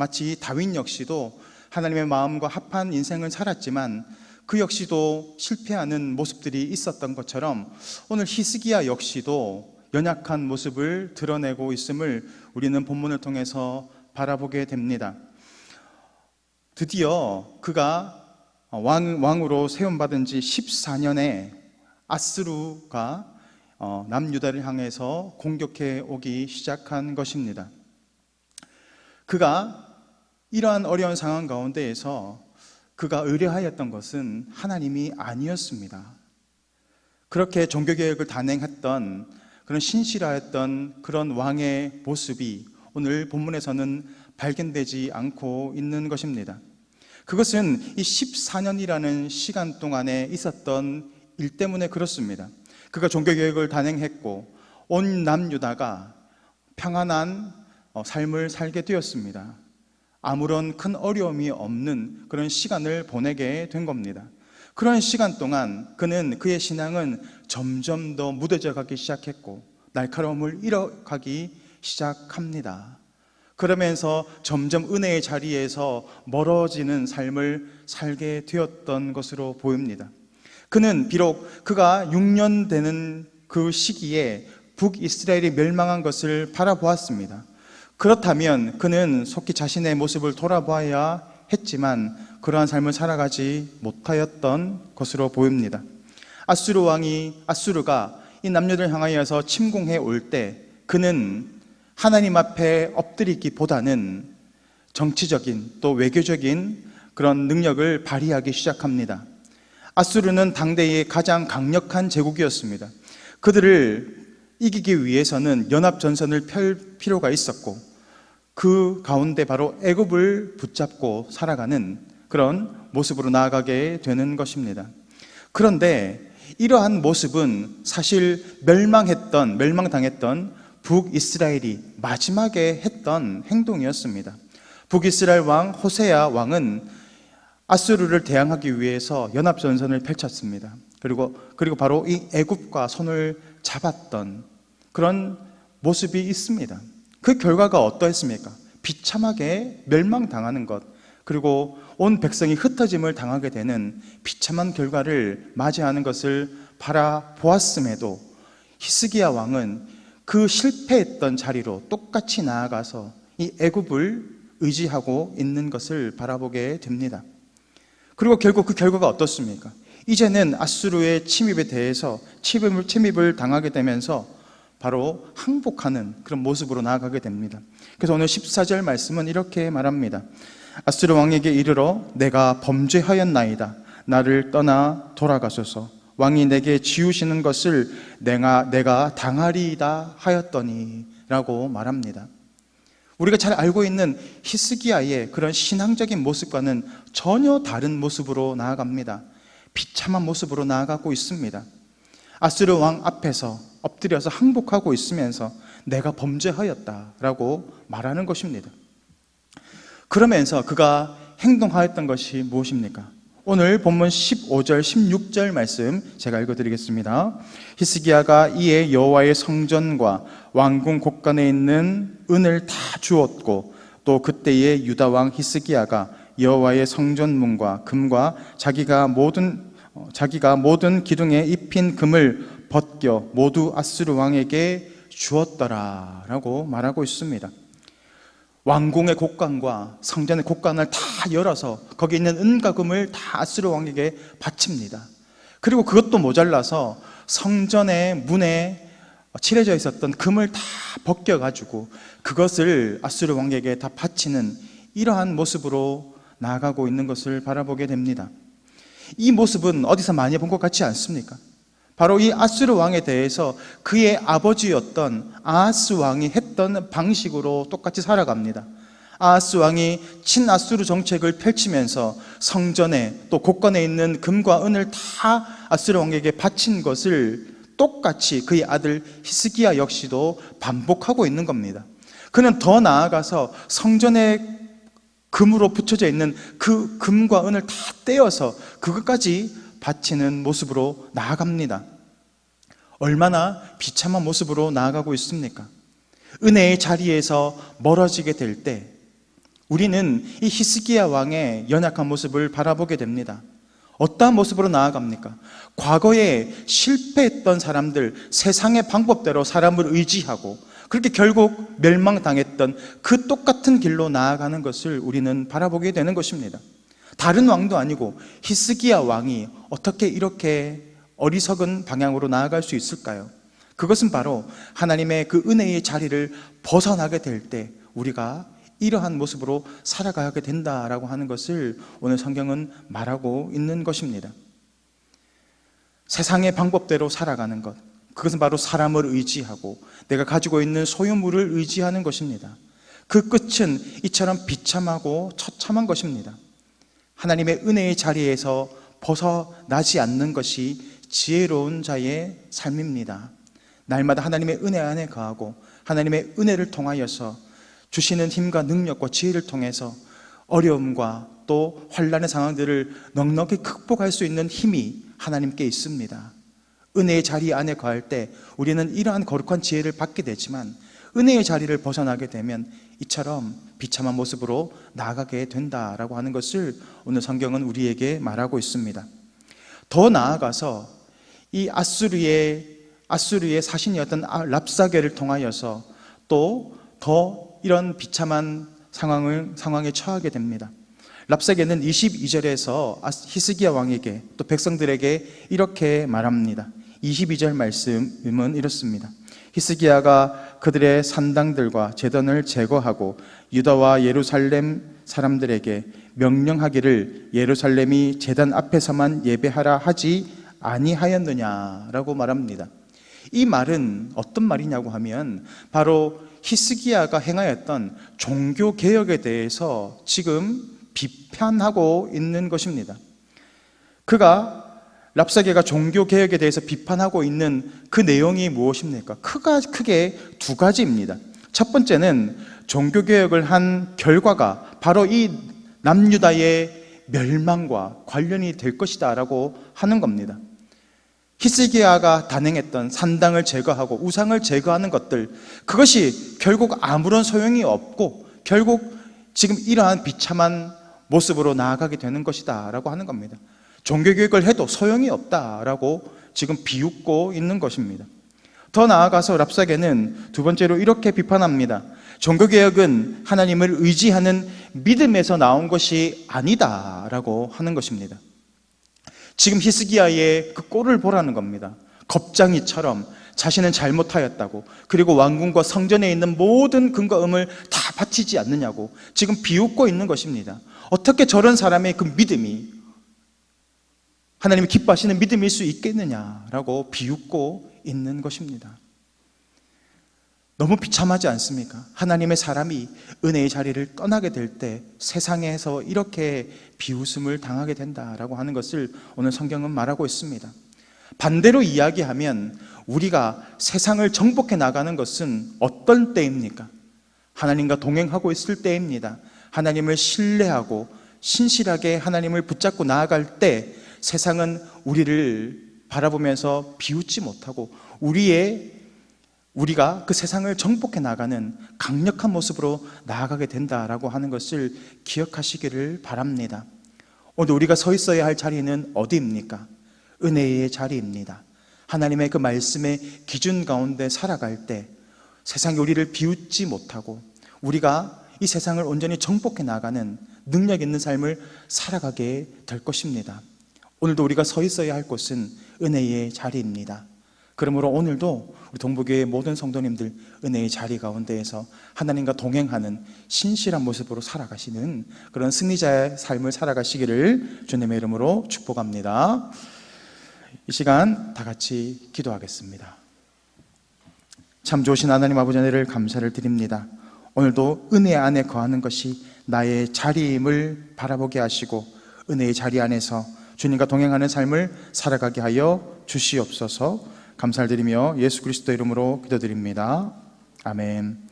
마치 다윈 역시도 하나님의 마음과 합한 인생을 살았지만 그 역시도 실패하는 모습들이 있었던 것처럼 오늘 히스기야 역시도 연약한 모습을 드러내고 있음을 우리는 본문을 통해서 바라보게 됩니다. 드디어 그가 왕, 왕으로 세움받은 지 14년에 아스루가 어, 남유다를 향해서 공격해 오기 시작한 것입니다. 그가 이러한 어려운 상황 가운데에서 그가 의뢰하였던 것은 하나님이 아니었습니다. 그렇게 종교개혁을 단행했던 그런 신실하였던 그런 왕의 모습이 오늘 본문에서는 발견되지 않고 있는 것입니다. 그것은 이 14년이라는 시간 동안에 있었던 일 때문에 그렇습니다. 그가 종교개혁을 단행했고 온 남유다가 평안한 어, 삶을 살게 되었습니다. 아무런 큰 어려움이 없는 그런 시간을 보내게 된 겁니다. 그런 시간 동안 그는 그의 신앙은 점점 더 무뎌져 가기 시작했고 날카로움을 잃어가기 시작합니다. 그러면서 점점 은혜의 자리에서 멀어지는 삶을 살게 되었던 것으로 보입니다. 그는 비록 그가 6년 되는 그 시기에 북이스라엘이 멸망한 것을 바라보았습니다. 그렇다면 그는 속히 자신의 모습을 돌아봐야 했지만 그러한 삶을 살아가지 못하였던 것으로 보입니다. 아수르 왕이 아수르가 이 남녀들 향하여서 침공해 올 때 그는 하나님 앞에 엎드리기보다는 정치적인 또 외교적인 그런 능력을 발휘하기 시작합니다. 아수르는 당대의 가장 강력한 제국이었습니다. 그들을 이기기 위해서는 연합 전선을 펼 필요가 있었고 그 가운데 바로 애굽을 붙잡고 살아가는 그런 모습으로 나아가게 되는 것입니다. 그런데 이러한 모습은 사실 멸망했던 멸망당했던 북이스라엘이 마지막에 했던 행동이었습니다. 북이스라엘 왕 호세야 왕은 아수르를 대항하기 위해서 연합 전선을 펼쳤습니다. 그리고 그리고 바로 이 애굽과 손을 잡았던 그런 모습이 있습니다. 그 결과가 어떠했습니까? 비참하게 멸망당하는 것, 그리고 온 백성이 흩어짐을 당하게 되는 비참한 결과를 맞이하는 것을 바라보았음에도 히스기야 왕은 그 실패했던 자리로 똑같이 나아가서 이 애굽을 의지하고 있는 것을 바라보게 됩니다. 그리고 결국 그 결과가 어떻습니까? 이제는 아수르의 침입에 대해서 침입을, 침입을 당하게 되면서 바로 항복하는 그런 모습으로 나아가게 됩니다. 그래서 오늘 14절 말씀은 이렇게 말합니다. 아수르 왕에게 이르러 내가 범죄하였나이다. 나를 떠나 돌아가소서. 왕이 내게 지우시는 것을 내가 내가 당하리이다 하였더니라고 말합니다. 우리가 잘 알고 있는 히스기야의 그런 신앙적인 모습과는 전혀 다른 모습으로 나아갑니다. 비참한 모습으로 나아가고 있습니다. 아수르 왕 앞에서 엎드려서 항복하고 있으면서 내가 범죄하였다라고 말하는 것입니다. 그러면서 그가 행동하였던 것이 무엇입니까? 오늘 본문 15절, 16절 말씀 제가 읽어 드리겠습니다. 히스기야가 이에 여호와의 성전과 왕궁 곳간에 있는 은을 다 주었고 또 그때의 유다 왕 히스기야가 여호와의 성전 문과 금과 자기가 모든 어, 자기가 모든 기둥에 입힌 금을 벗겨 모두 아스르 왕에게 주었더라라고 말하고 있습니다. 왕궁의 곡간과 성전의 곡간을 다 열어서 거기 있는 은과 금을 다 아스르 왕에게 바칩니다. 그리고 그것도 모자라서 성전의 문에 칠해져 있었던 금을 다 벗겨 가지고 그것을 아스르 왕에게 다 바치는 이러한 모습으로 나아가고 있는 것을 바라보게 됩니다. 이 모습은 어디서 많이 본 것 같지 않습니까? 바로 이 아수르 왕에 대해서 그의 아버지였던 아하스 왕이 했던 방식으로 똑같이 살아갑니다. 아하스 왕이 친아수르 정책을 펼치면서 성전에 또 곳간에 있는 금과 은을 다 아수르 왕에게 바친 것을 똑같이 그의 아들 히스기야 역시도 반복하고 있는 겁니다. 그는 더 나아가서 성전에 금으로 붙여져 있는 그 금과 은을 다 떼어서 그것까지 바치는 모습으로 나아갑니다. 얼마나 비참한 모습으로 나아가고 있습니까? 은혜의 자리에서 멀어지게 될 때, 우리는 이 히스기야 왕의 연약한 모습을 바라보게 됩니다. 어떠한 모습으로 나아갑니까? 과거에 실패했던 사람들, 세상의 방법대로 사람을 의지하고 그렇게 결국 멸망당했던 그 똑같은 길로 나아가는 것을 우리는 바라보게 되는 것입니다. 다른 왕도 아니고 히스기야 왕이 어떻게 이렇게 어리석은 방향으로 나아갈 수 있을까요? 그것은 바로 하나님의 그 은혜의 자리를 벗어나게 될 때 우리가 이러한 모습으로 살아가게 된다라고 하는 것을 오늘 성경은 말하고 있는 것입니다. 세상의 방법대로 살아가는 것. 그것은 바로 사람을 의지하고 내가 가지고 있는 소유물을 의지하는 것입니다. 그 끝은 이처럼 비참하고 처참한 것입니다. 하나님의 은혜의 자리에서 벗어나지 않는 것이 지혜로운 자의 삶입니다. 날마다 하나님의 은혜 안에 거하고 하나님의 은혜를 통하여서 주시는 힘과 능력과 지혜를 통해서 어려움과 또 환란의 상황들을 넉넉히 극복할 수 있는 힘이 하나님께 있습니다. 은혜의 자리 안에 거할 때 우리는 이러한 거룩한 지혜를 받게 되지만 은혜의 자리를 벗어나게 되면 이처럼 비참한 모습으로 나아가게 된다라고 하는 것을 오늘 성경은 우리에게 말하고 있습니다. 더 나아가서 이 아수르의 아수르의 사신이었던 아- 랍사게를 통하여서 또 더 이런 비참한 상황을 상황에 처하게 됩니다. 랍사게는 22절에서 히스기야 왕에게 또 백성들에게 이렇게 말합니다. 22절 말씀은 이렇습니다. 히스기야가 그들의 산당들과 제단을 제거하고 유다와 예루살렘 사람들에게 명령하기를 예루살렘이 제단 앞에서만 예배하라 하지 아니하였느냐라고 말합니다. 이 말은 어떤 말이냐고 하면 바로 히스기야가 행하였던 종교 개혁에 대해서 지금 비판하고 있는 것입니다. 그가 랍사게가 종교 개혁에 대해서 비판하고 있는 그 내용이 무엇입니까? 크가 크게 두 가지입니다. 첫 번째는 종교 개혁을 한 결과가 바로 이 남유다의 멸망과 관련이 될 것이다 라고 하는 겁니다. 히스기야가 단행했던 산당을 제거하고 우상을 제거하는 것들 그것이 결국 아무런 소용이 없고 결국 지금 이러한 비참한 모습으로 나아가게 되는 것이다 라고 하는 겁니다. 종교 교육을 해도 소용이 없다라고 지금 비웃고 있는 것입니다. 더 나아가서 랍사게는 두 번째로 이렇게 비판합니다. 종교 개혁은 하나님을 의지하는 믿음에서 나온 것이 아니다라고 하는 것입니다. 지금 히스기야의 그 꼴을 보라는 겁니다. 겁장이처럼 자신은 잘못하였다고 그리고 왕궁과 성전에 있는 모든 근거음을 다 바치지 않느냐고 지금 비웃고 있는 것입니다. 어떻게 저런 사람의 그 믿음이 하나님이 기뻐하시는 믿음일 수 있겠느냐라고 비웃고 있는 것입니다. 너무 비참하지 않습니까? 하나님의 사람이 은혜의 자리를 떠나게 될 때 세상에서 이렇게 비웃음을 당하게 된다라고 하는 것을 오늘 성경은 말하고 있습니다. 반대로 이야기하면 우리가 세상을 정복해 나가는 것은 어떤 때입니까? 하나님과 동행하고 있을 때입니다. 하나님을 신뢰하고 신실하게 하나님을 붙잡고 나아갈 때 세상은 우리를 바라보면서 비웃지 못하고 우리의 우리가 그 세상을 정복해 나가는 강력한 모습으로 나아가게 된다라고 하는 것을 기억하시기를 바랍니다. 오늘 우리가 서 있어야 할 자리는 어디입니까? 은혜의 자리입니다. 하나님의 그 말씀의 기준 가운데 살아갈 때 세상이 우리를 비웃지 못하고 우리가 이 세상을 온전히 정복해 나가는 능력 있는 삶을 살아가게 될 것입니다. 오늘도 우리가 서 있어야 할 곳은 은혜의 자리입니다. 그러므로 오늘도 우리 동부교회 모든 성도님들 은혜의 자리 가운데에서 하나님과 동행하는 신실한 모습으로 살아가시는 그런 승리자의 삶을 살아가시기를 주님의 이름으로 축복합니다. 이 시간 다 같이 기도하겠습니다. 참 좋으신 하나님 아버지 은혜를 감사를 드립니다. 오늘도 은혜 안에 거하는 것이 나의 자리임을 바라보게 하시고 은혜의 자리 안에서 주님과 동행하는 삶을 살아가게 하여 주시옵소서 감사를 드리며 예수 그리스도 이름으로 기도드립니다. 아멘.